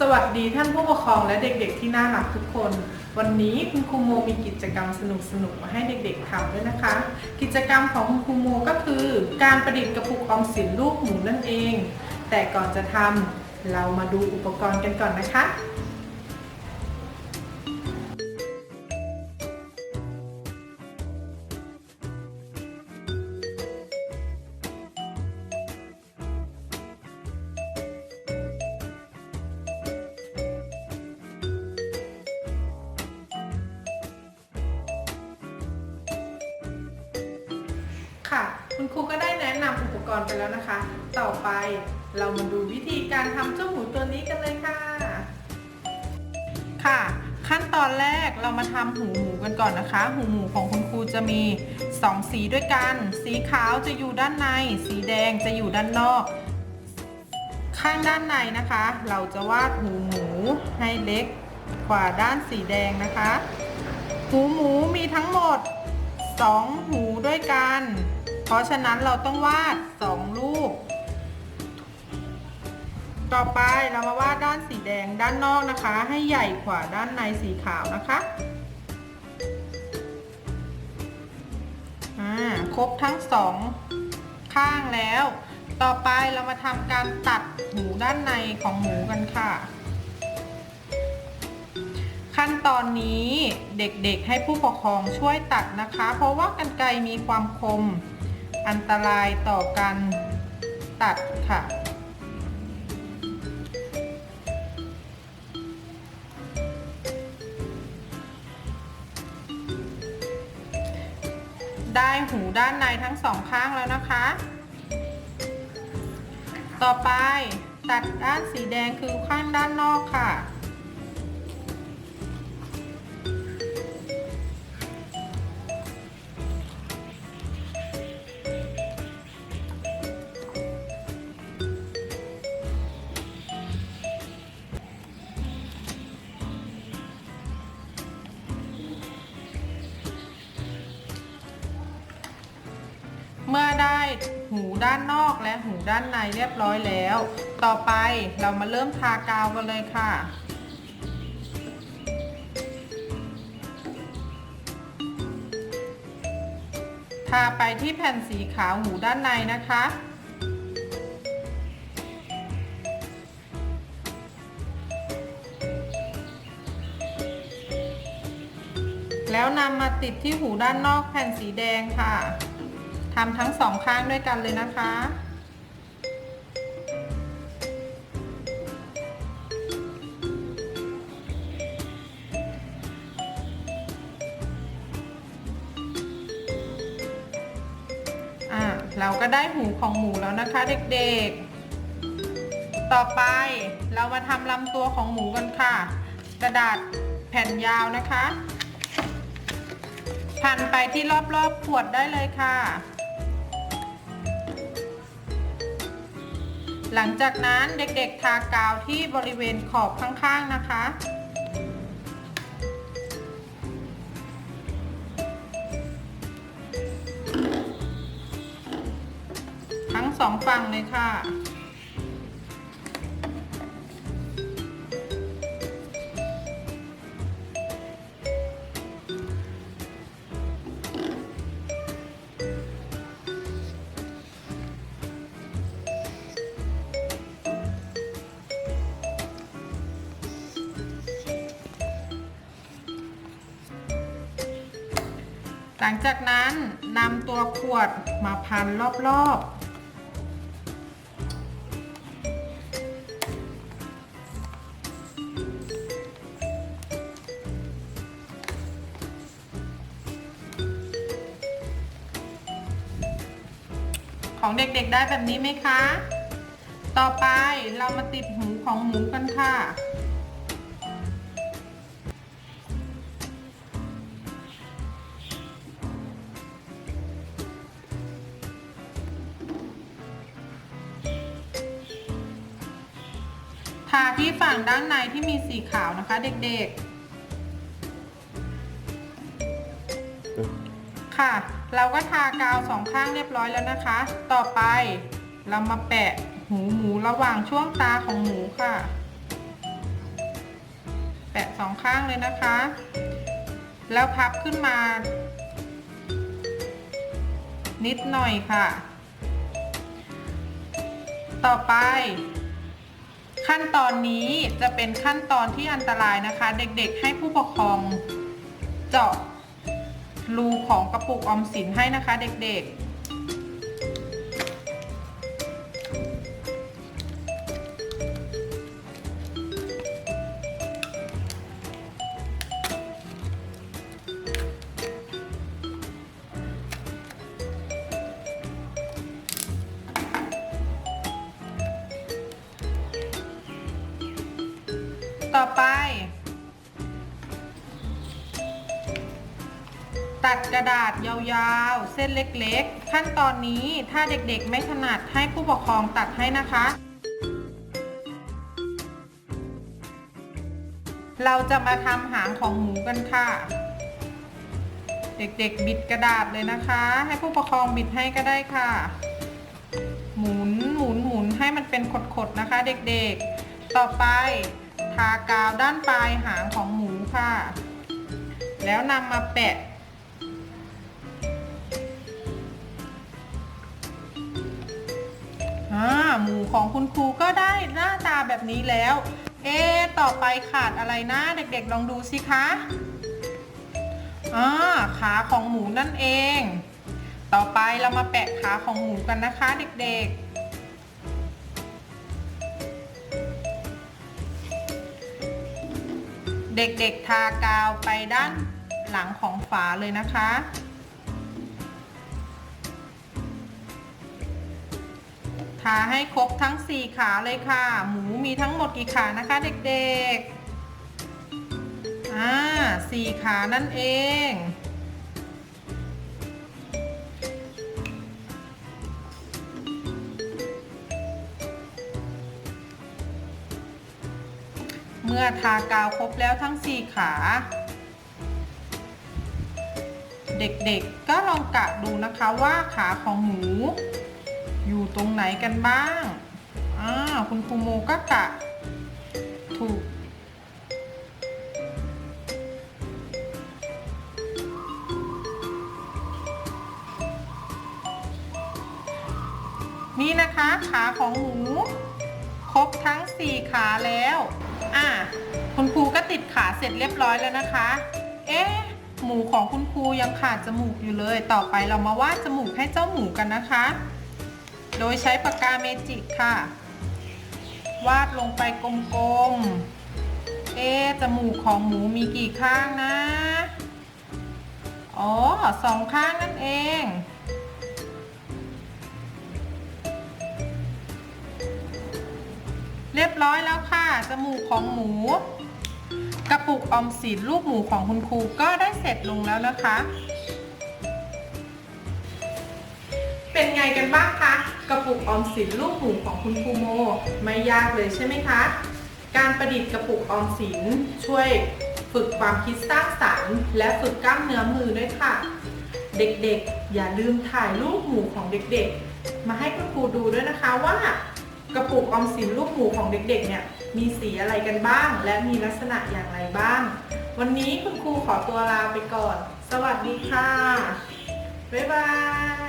สวัสดีท่านผู้ปกครองและเด็กๆที่น่ารักทุกคน วันนี้คุณครูโมมีกิจกรรมสนุกๆมาให้เด็กๆทำด้วยนะคะ กิจกรรมของคุณครูโมก็คือ การประดิษฐ์กระปุกออมสินลูกหมูนั่นเอง แต่ก่อนจะทำเรามาดูอุปกรณ์กันก่อนนะคะ ค่ะ คุณครูก็ได้แนะนำอุปกรณ์ไปแล้วนะคะ ต่อไปเรามาดูวิธีการทำเจ้าหมูตัวนี้กันเลยค่ะ ค่ะ ขั้นตอนแรกเรามาทำหูหมูกันก่อนนะคะ หูหมูของคุณครูจะมี 2 สีด้วยกัน สีขาวจะอยู่ด้านใน สีแดงจะอยู่ด้านนอก ข้างด้านในนะคะ เราจะวาดหูหมูให้เล็กกว่าด้านสีแดงนะคะ หูหมูมีทั้งหมด 2 หูด้วยกัน เพราะฉะนั้นเราต้องวาด2รูปต่อไปเรามาวาดด้านสีแดงด้านนอกนะคะ ให้ใหญ่กว่าด้านในสีขาวนะคะครบทั้งสองข้างแล้ว ต่อไปเรามาทำการตัดหูด้านในของหมูกันค่ะ ขั้นตอนนี้เด็กๆให้ผู้ปกครองช่วยตัดนะคะ เพราะว่ากรรไกรมีความคม อันตรายต่อการตัดค่ะ ได้หูด้านในทั้งสองข้างแล้วนะคะ ต่อไปตัดด้านสีแดงคือข้างด้านนอกค่ะ มื่อได้หูด้านนอกและหูด้านในเรียบร้อยแล้ว ต่อไปเรามาเริ่มทากาวกันเลยค่ะทาไปที่แผ่นสีขาวหูด้านในนะคะ แล้วนำมาติดที่หูด้านนอกแผ่นสีแดงค่ะ ทำทั้งสองข้างด้วยกันเลยนะคะอะเราก็ได้หูของหมูแล้วนะคะเด็กๆ ต่อไปเรามาทำลำตัวของหมูกันค่ะ กระดาษแผ่นยาวนะคะพันไปที่รอบๆขวดได้เลยค่ะ หลังจากนั้นเด็กๆ ทากาวที่บริเวณขอบข้างๆนะคะ ทั้งสองฝั่งเลยค่ะ หลังจากนั้นนำตัวขวดมาพันรอบๆของเด็กๆได้แบบนี้ไหมคะ ต่อไปเรามาติดหูของหมูกันค่ะาที่ฝั่งด้านในที่มีสีขาวนะคะ เด็กๆ ค่ะ เราก็ทากาวสองข้างเรียบร้อยแล้วนะคะ ต่อไปเรามาแปะหูหมูระหว่างช่วงตาของหมูค่ะ แปะสองข้างเลยนะคะ แล้วพับขึ้นมา นิดหน่อยค่ะ ต่อไป ขั้นตอนนี้จะเป็นขั้นตอนที่อันตรายนะคะ เด็กๆ ให้ผู้ปกครองเจาะรูของกระปุกออมสินให้นะคะ เด็กๆ ต่อไป ตัดกระดาษยาวๆ เส้นเล็กๆ ขั้นตอนนี้ถ้าเด็กๆไม่ถนัดให้ผู้ปกครองตัดให้นะคะ เราจะมาทำหางของหมูกันค่ะ เด็กๆบิดกระดาษเลยนะคะ ให้ผู้ปกครองบิดให้ก็ได้ค่ะ หมุนหมุนหมุนให้มันเป็นขดๆนะคะ เด็กๆ ต่อไป ทากาวด้านปลายหางของหมูค่ะ แล้วนำมาแปะ หมูของคุณครูก็ได้หน้าตาแบบนี้แล้ว เอ๊ะต่อไปขาดอะไรนะ เด็กๆลองดูสิคะอ่าขาของหมูนั่นเอง ต่อไปเรามาแปะขาของหมูกันนะคะ เด็กๆ เด็กๆทากาวไปด้านหลังของฝาเลยนะคะ ทาให้ครบทั้ง 4 ขาเลยค่ะ หมูมีทั้งหมดกี่ขานะคะเด็กๆ อ่าสี่ขานั่นเอง เมื่อทากาวครบแล้วทั้ง 4 ขา เด็กๆก็ลองกะดูนะคะว่าขาของหมู อยู่ตรงไหนกันบ้างอ่าคุณครูโมก็กะ ถูก นี่นะคะขาของหมู ครบทั้ง 4 ขาแล้ว อะคุณครูก็ติดขาเสร็จเรียบร้อยแล้วนะคะ เอ๊ะหมูของคุณครูยังขาดจมูกอยู่เลย ต่อไปเรามาวาดจมูกให้เจ้าหมูกันนะคะ โดยใช้ปากกาเมจิกค่ะ วาดลงไปกลมๆ เอ๊ะจมูกของหมูมีกี่ข้างนะ อ๋อสองข้างนั่นเอง ร้อยแล้วค่ะ จมูกของหมู กระปุกออมสินรูปหมูของคุณครูก็ได้เสร็จลงแล้วนะคะ เป็นไงกันบ้างคะ กระปุกออมสินรูปหมูของคุณครูโม ไม่ยากเลยใช่ไหมคะ การประดิษฐ์กระปุกออมสินช่วยฝึกความคิดสร้างสรรค์ และฝึกกล้ามเนื้อมือด้วยค่ะ เด็กๆ อย่าลืมถ่ายรูปหมูของเด็กๆ มาให้คุณครูดูด้วยนะคะว่า กระปุกออมสินรูปหมูของเด็กๆเนี่ยมีสีอะไรกันบ้าง และมีลักษณะอย่างไรบ้าง วันนี้คุณครูขอตัวลาไปก่อน สวัสดีค่ะ บ๊ายบาย